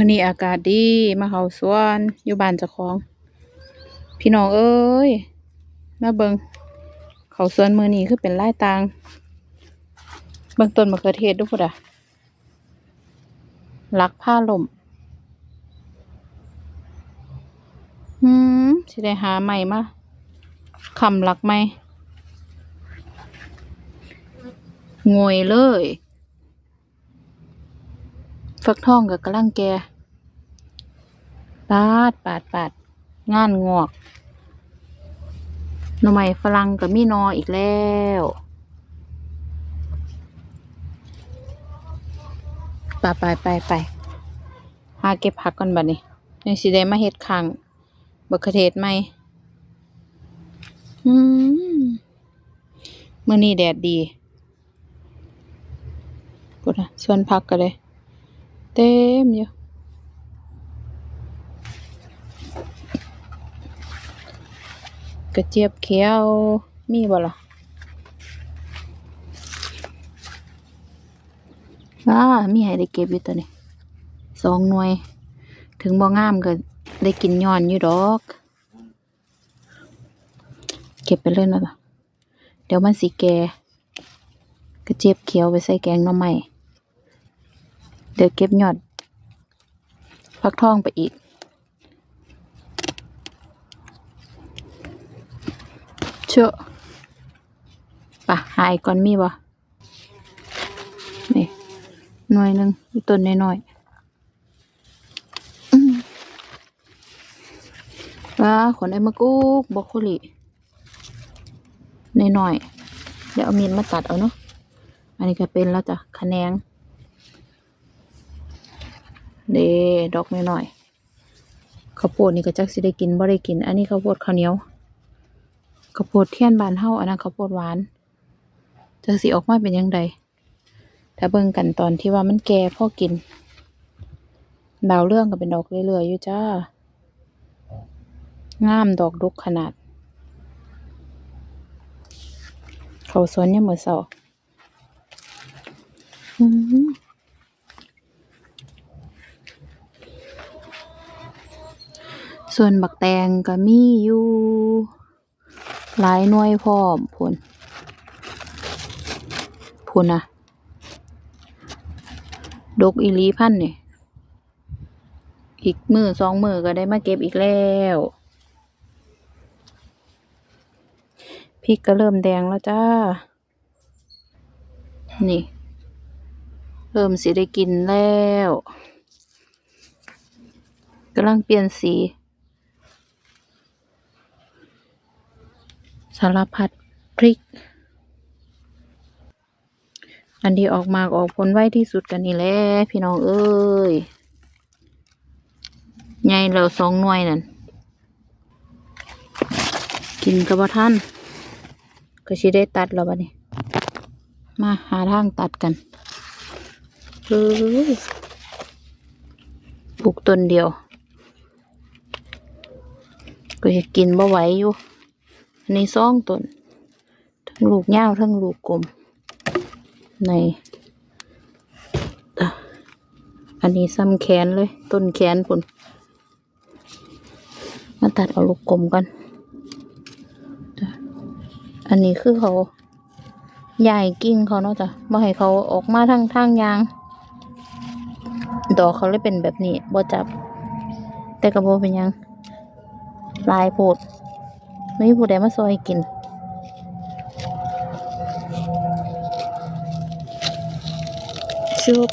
วันนี้อากาศดีมาเขาสวนอยู่บ้านเจ้าของ พี่น้องเอ้ยมาเบิงเขาสวนมือนี้คือเป็นลายตางเบื้องต้นมะเขือเทศดูพุ่นอะลักผ้าลมหืมสิได้หาใหม่มาคำลักไหมงวยเลย ฟักทองกับกระลังแกปาดปาดปาดงานงอกหน่อไม้ฝรั่งกับมีนออีกแล้วไปไปไปไปหาเก็บผักก่อนบัดนี้ยังสิได้มาเฮ็ดข้างบักเขือเทศใหม่อืมมื้อนี้แดดดีพุดนะส่วนผักก็เลย เต็มอยู่กระเจี๊ยบเขียว มีบ่ล่ะอ่ามีให้ได้เก็บอยู่ตัวนี้สองหน่วย ถึงบ่งามก็ได้กินย้อนอยู่ดอก เก็บไปเลยนะล่ะเดี๋ยวมันสิแก่กระเจี๊ยบเขียวไปใส่แกงหน่อไม้ เดี๋ยวเก็บยอดฟักทองไปอีก เชอะปะหายก่อนมีบ่นี่หน่วยหนึ่งต้นน้อยๆอื้อว้าขนไอ้มะกุกบรอกโคลีน้อยๆเดี๋ยวเอามีดมาตัดเอาเนาะอันนี้ก็เป็นแล้วจ้ะคะแนง เดดอกน้อยๆข้าวโพดนี่ก็จักสิได้กินบ่ได้กิน อันนี้ข้าวโพดข้าวเหนียวข้าวโพดเทียนบานเฮาอันนั้นข้าวโพดหวานจักสิออกมาเป็นยังไงถ้าเบิ่งกันตอนที่ว่ามันแก่พ่อกิน ดาวเรื่องก็เป็นดอกเรื่อยๆอยู่จ้างามดอกดกขนาด เขาสวนเนี่ยามมือเสาอืม ส่วนบักแตงก็มีอยู่หลายหน่วยพร้อมพูนพูนนะดกอีลีพันนี่อีกมือสองมือก็ได้มาเก็บอีกแล้วพริกก็เริ่มแดงแล้วจ้า นี่ เริ่มสิได้กินแล้วกำลังเปลี่ยนสี สารพัดพริก อันที่ออกมาออกผลไวที่สุดกันนี่แหละพี่น้องเอ้ยใหญ่แล้วสองหน่วยนั่น กินกับว่าท่านก็ชิได้ตัดแล้วบัดนี้ มาหาทางตัดกันเฮ้ยปลูกต้นเดียว ก็จะกินบ่ไหวอยู่ อันนี้สองต้นทั้งลูกยาทั้งลูกกลม ใน อันนี้ซ้ำแขนเลย ต้นแขนผลมาตัดเอาลูกกลมกัน อันนี้คือเขาใหญ่กิ่งเขาเนาะจ้ะบ่ให้เขาออกมาทางทางยาง ดอกเขาเลยเป็นแบบนี้บ่จับ แต่กระโบเป็นยัง ลายโพด ไม่มีผู้ใดมาซอยกินชุบ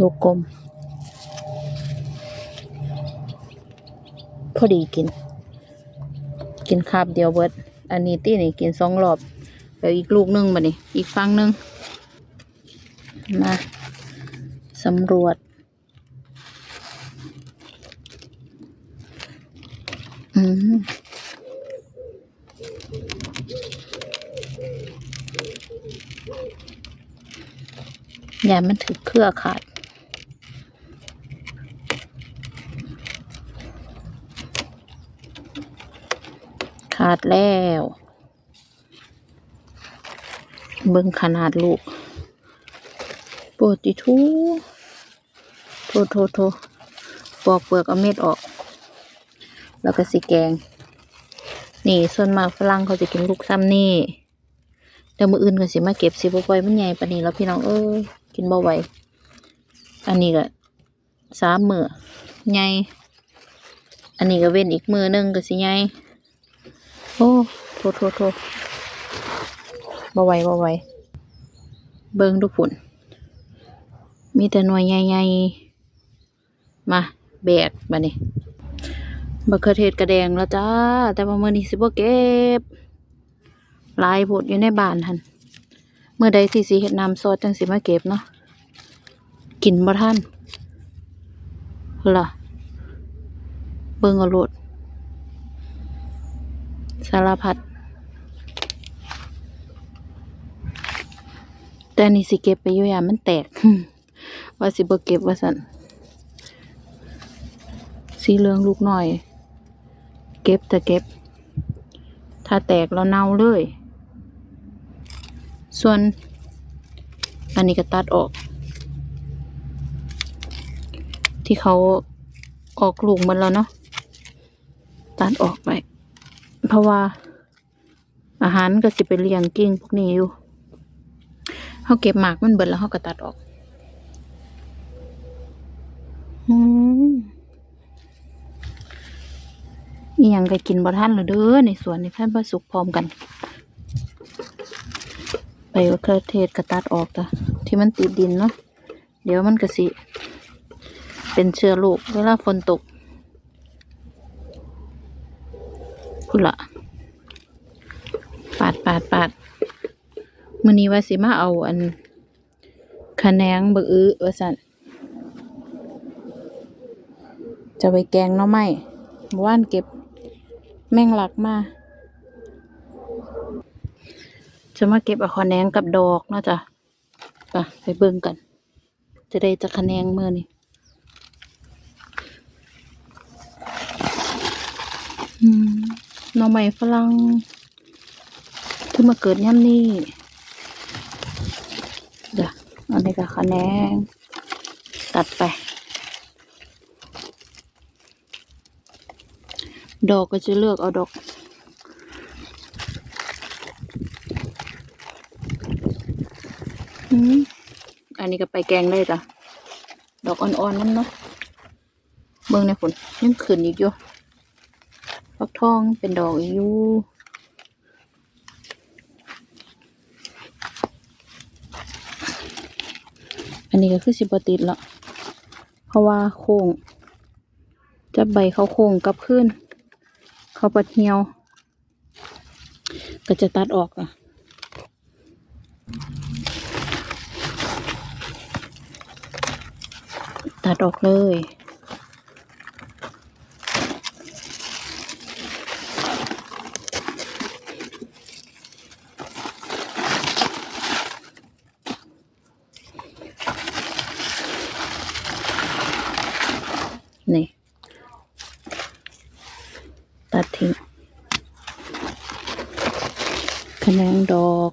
ลูกกลมพอดีกิน กินคาบเดียวเบิด อันนี้ตี้นี่กินสองรอบแล้วอีกลูกหนึงมานี่อีกฟังหนึง มาสำรวจ อืมอย่ามันถึกเครือขาดขาดแล้ว เบิ่งขนาดลูกปวดติทูโทโทโทปอกเปลือกเอาเม็ดออก แล้วก็สิแกง นี่ส่วนมากฝรั่งเขาจะกินลูกซ้ำนี่เดี๋ยวมืออื่นก็สิมาเก็บสิบ่ปล่อยมันใหญ่ปานนี้แล้วพี่น้องเอ้ยกินบ่ไหวอันนี้ก็สามมือใหญ่อันนี้ก็เว้นอีกมือหนึงก็สิใหญ่โอ้โทโทโทบ่ไหวบ่ไหวเบิ่งดูพุ่นมีแต่หน่วยใหญ่ๆมาแบกมานี่ บักเขือเทศกระแดงแล้วจ้า แต่ว่ามื้อนี้สิบ่เก็บลายโพดอยู่ในบ้านหั่นเมื่อใดที่สิเฮ็ดน้ำซอสจังสิมาเก็บเนาะกินบ่ทันพุ่นล่ะ เบิ่งเอาโลดสารพัด แต่นี่สิเก็บไปอยู่ยามมันแตก ว่าสิบ่เก็บว่าซั่นสีเหลืองลูกหน่อย เก็บแต่เก็บ ถ้าแตกแล้วเน่าเลย ส่วน อันนี้ก็ตัดออก ที่เขาออกลูกมันแล้วเนาะตัดออกไปเพราะว่า อาหารก็สิไปเลี้ยงกิ้งพวกนี้อยู่เขาเก็บหมากมันเบิดแล้วเขาก็ตัดออก อืม อียังก็กินบ่ทันแล้วเด้อในสวนในี่ท่านประสุกพร้อมกัน ไปมะเขือเทศก็ตัดออกจ้ะที่มันติดดินเนาะเดี๋ยวมันก็สิ เป็นเชื้อโรคเวลาฝนตกพุ่นละปาดปาดปาดมือนี้ว่าสิมาเอาอันคะแนงบักอื้อว่าซั่นจะไปแกงหน่อไม้เมื่านเก็บ แมงลักมา จะมาเก็บอคะแนงกับดอกนะจ้ะไปไปเบิ่งกัน จะได้จะคะแนงมื้อนี้อืมหน่อไม้ฝรั่งที่มาเกิดย่ำนี่เดี๋ยวอันนี้ก็คะแนนตัดไป ดอกก็จะเลือกเอาดอก อันนี้ก็ไปแกงได้จ้ะ ดอกอ่อนๆนั่นเนาะ เบิ่งในผลยังขึ้นอีกอยู่ฟักทองเป็นดอกอยู่อันนี้ก็คือสิบติดละเพราะว่าโค้งจะใบเขาโค้งกลับขึ้น เขาปัดเหี่ยว ก็จะตัดออกอะตัดออกเลย นี่ ตัดทิ้งคะแนงดอก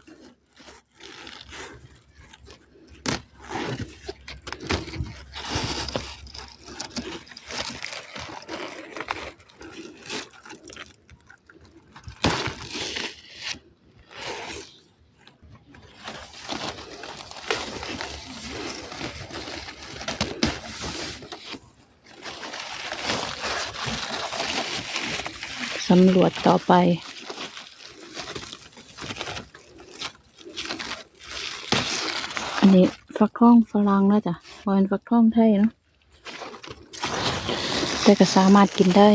สำรวจต่อไป อันนี้ฟักทองฝรั่งนะจ๊ะบอเป็นฟักทองไทยเนาะแต่ก็สามารถกินได้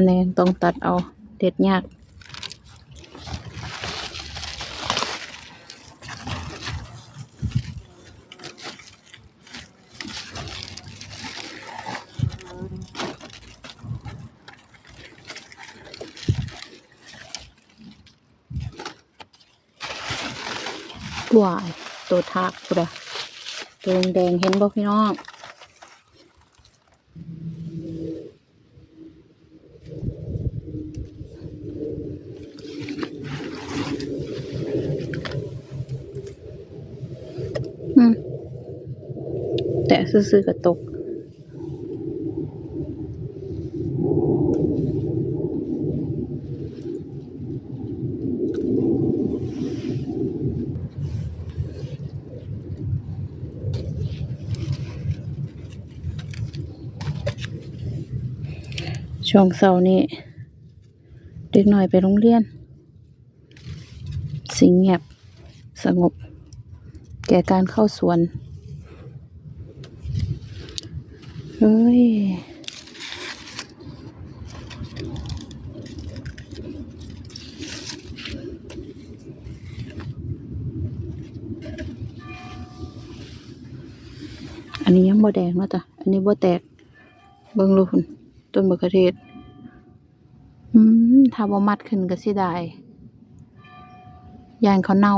คะแนนต้องตัดเอาเด็ดยาก วายตัวทากปุระตัวแดงๆเห็นบ่พี่น้อง แต่ซื่อๆก็ตกช่วงเสาร์นี้เด็กหน่อยไปโรงเรียน สิงเงียบสงบ แก่การเข้าสวน เฮ้ยอันนี้ยังบ่แดงนาะจ้ะอันนี้บ่แตก เบิ่งลูกพุ่นต้นมะเขือเทศ อืม ถ้าบ่มัดขึ้นก็สิได้ยานเขาเน่า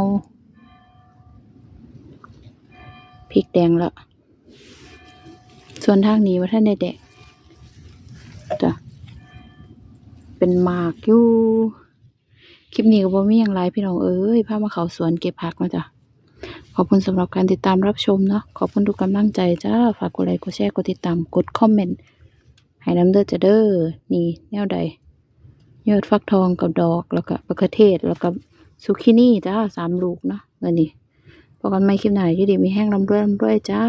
พริกแดงแล้ว ส่วนทางนี้ว่าท่านได้แดกจ้ะเป็นหมากอยู่คลิปนี้ก็บ่มีหยังหลายพี่น้องเอ้ยพามาเขาสวนเก็บผักเนาะจ้ะขอบคุณสำหรับการติดตามรับชมเนาะขอบคุณทุกกำลังใจจ้าฝากกดไลค์กดแชร์กดติดตามกดคอมเมนต์ให้น้ำเด้อจะเด้อนี่แนวใดยอดฟักทองกับดอกแล้วก็มะเขือเทศแล้วก็ซุกินี่จ้าสามลูกเนาะเงินนี่พอกันไม่คลิปไหนยู่ดีมีแห้งลำด้วยลำด้วยจ้า